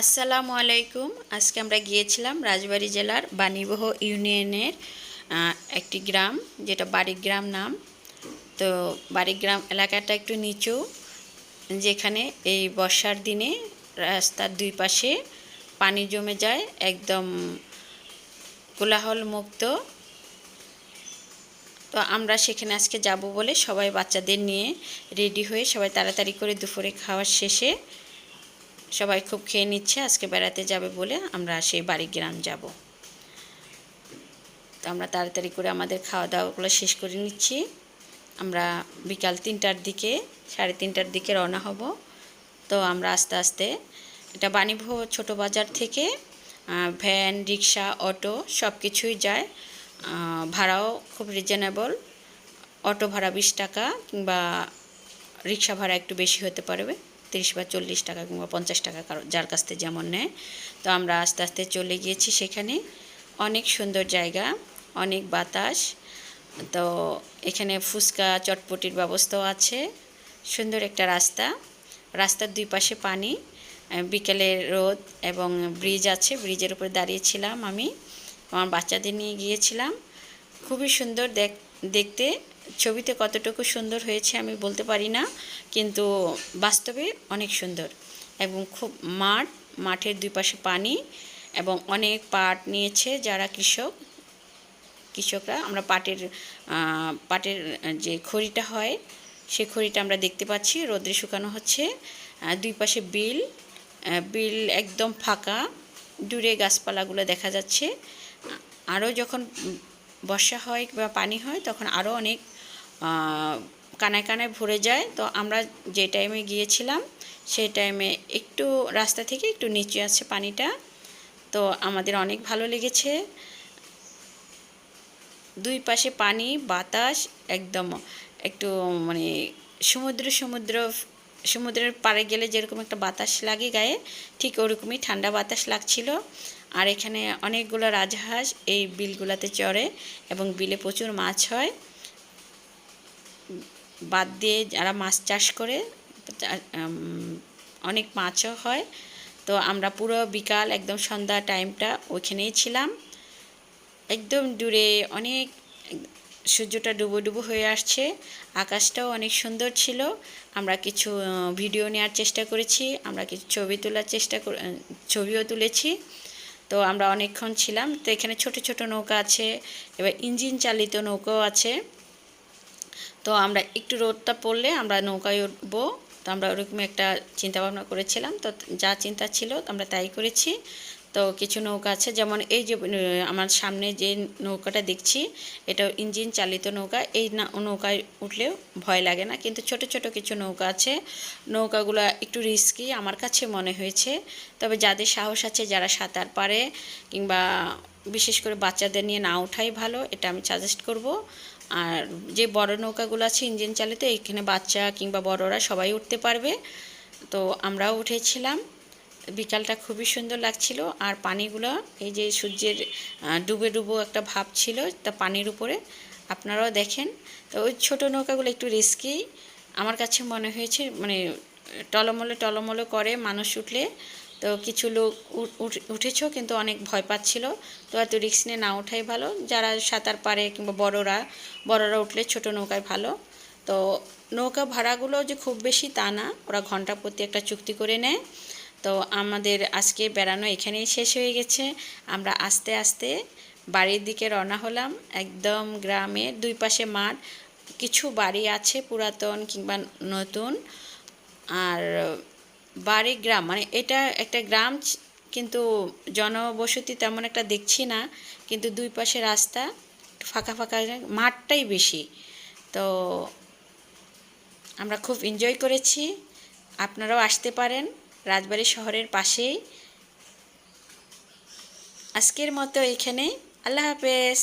আসসালামু আলাইকুম। আজকে আমরা গিয়েছিলাম রাজবাড়ী জেলার বাণীবহ ইউনিয়নের একটি গ্রাম, যেটা বাড়িগ্রাম নাম। তো বাড়িগ্রাম এলাকাটা একটু নিচু, যেখানে এই বর্ষার দিনে রাস্তার দুই পাশে পানি জমে যায়, একদম কোলাহল মুক্ত তো আমরা সেখানে আজকে যাব বলে সবাই বাচ্চাদের নিয়ে রেডি হয়ে সবাই তাড়াতাড়ি করে দুপুরে খাওয়ার শেষে সবাই খুব খেয়ে নিচ্ছে, আজকে বেড়াতে যাবে বলে আমরা সেই বাড়ি গ্রাম যাব। তো আমরা তাড়াতাড়ি করে আমাদের খাওয়া দাওয়াগুলো শেষ করে নিচ্ছি। আমরা বিকাল তিনটার দিকে, সাড়ে তিনটার দিকে রওনা হব। তো আমরা আস্তে আস্তে, এটা বাণীভহ ছোট বাজার থেকে ভ্যান, রিক্সা, অটো সব কিছুই যায় ভাড়াও খুব রিজনেবল অটো ভাড়া বিশ টাকা কিংবা রিক্সা ভাড়া একটু বেশি হতে পারবে। তিরিশ বা চল্লিশ টাকা কিংবা পঞ্চাশ টাকা যার কাছ থেকে যেমন নেয়। তো আমরা আস্তে আস্তে চলে গিয়েছি সেখানে। অনেক সুন্দর জায়গা, অনেক বাতাস। তো এখানে ফুচকা, চটপটির ব্যবস্থাও আছে। সুন্দর একটা রাস্তা। রাস্তার দুই পাশে পানি বিকেলে রোদ এবং ব্রিজ আছে। ব্রিজের উপরে দাঁড়িয়েছিলাম আমি। আমার বাচ্চাদের নিয়ে গিয়েছিলাম। খুবই সুন্দর দেখ দেখতে। ছবিতে কতটুকু সুন্দর হয়েছে আমি বলতে পারি না, কিন্তু বাস্তবে অনেক সুন্দর এবং খুব মাঠ, মাঠের দুই পাশে পানি এবং অনেক পাট নিয়েছে যারা কৃষক, কৃষকরা। আমরা পাটের পাটের যে খড়িটা হয় সেই খড়িটা আমরা দেখতে পাচ্ছি, রোদ্রে শুকানো হচ্ছে। দুই পাশে বিল বিল একদম ফাঁকা, দূরে গাছপালাগুলো দেখা যাচ্ছে। আরও যখন বর্ষা হয় বা পানি হয়, তখন আরও অনেক কানায় কানায় ভরে যায়। তো আমরা যে টাইমে গিয়েছিলাম, সেই টাইমে একটু রাস্তা থেকে একটু নিচে আছে পানিটা। তো আমাদের অনেক ভালো লেগেছে। দুই পাশে পানি, বাতাস, একদম একটু মানে সমুদ্র সমুদ্র, সমুদ্রের পাড়ে গেলে যেরকম একটা বাতাস লাগে গায়ে, ঠিক ওরকমই ঠান্ডা বাতাস লাগছিল। আর এখানে অনেকগুলো রাজহাঁস এই বিলগুলোতে চড়ে এবং বিলে প্রচুর মাছ হয়। বাদ দিয়ে যারা মাছ চাষ করে অনেক মাছও হয়। তো আমরা পুরো বিকাল একদম সন্ধ্যা টাইমটা ওইখানেই ছিলাম। একদম দূরে অনেক সূর্যটা ডুবো ডুবো হয়ে আসছে। আকাশটাও অনেক সুন্দর ছিল। আমরা কিছু ভিডিও নেওয়ার চেষ্টা করেছি। আমরা কিছু ছবি তোলার চেষ্টা ছবিও তুলেছি। তো আমরা অনেকক্ষণ ছিলাম। তো এখানে ছোট ছোট নৌকা আছে, এবার ইঞ্জিন চালিত নৌকাও আছে। তো আমরা একটু রোদটা পড়লে আমরা নৌকায় উঠবো। তো আমরা ওরকম একটা চিন্তা ভাবনা করেছিলাম। তো যা চিন্তা ছিল আমরা তাই করেছি। তো কিছু নৌকা আছে, যেমন এই যে আমার সামনে যে নৌকাটা দেখছি, এটা ইঞ্জিন চালিত নৌকা, এই নৌকায় উঠলেও ভয় লাগে না, কিন্তু ছোট ছোট কিছু নৌকা আছে, নৌকাগুলো একটু রিস্কি আমার কাছে মনে হয়েছে, তবে যাদের সাহস আছে, যারা সাঁতার পারে, কিংবা বিশেষ করে বাচ্চাদের নিয়ে না ওঠাই ভালো, এটা আমি সাজেস্ট করব, আর যে বড় নৌকাগুলো আছে, ইঞ্জিন চালিত এখানে বাচ্চা কিংবা বড়রা সবাই উঠতে পারবে, তো আমরাও উঠেছিলাম বিকালটা খুবই সুন্দর লাগছিল আর পানিগুলো, এই যে সূর্যের ডুবে ডুবো একটা ভাব ছিল, তা পানির উপরে। আপনারাও দেখেন। তো ওই ছোটো নৌকাগুলো একটু রিস্কি আমার কাছে মনে হয়েছে মানে টলমলে টলমলে করে মানুষ উঠলে। তো কিছু লোক উঠ- উঠ- উঠেছো কিন্তু অনেক ভয় পাচ্ছিল। তো এত রিস্ক নিয়ে না ওঠাই ভালো। যারা সাঁতার পারে কিংবা বড়রা বড়রা উঠলে ছোট নৌকায় ভালো। তো নৌকা ভাড়াগুলো যে খুব বেশি তা না। ওরা ঘণ্টা প্রতি একটা চুক্তি করে নেয়। তো আমাদের আজকে বেড়ানো এখানেই শেষ হয়ে গেছে। আমরা আস্তে আস্তে বাড়ির দিকে রওনা হলাম। একদম গ্রামের দুই পাশে মাঠ। কিছু বাড়ি আছে পুরাতন কিংবা নতুন। আর বাড়ি গ্রাম মানে এটা একটা গ্রাম, কিন্তু জনবসতি তেমন একটা দেখছি না। কিন্তু দুই পাশে রাস্তা, ফাঁকা ফাঁকা মাঠটাই বেশি। তো আমরা খুব এনজয় করেছি। আপনারাও আসতে পারেন। রাজবাড়ী শহরের পাশেই। আজকের মতো এখানে আল্লাহ হাফেজ।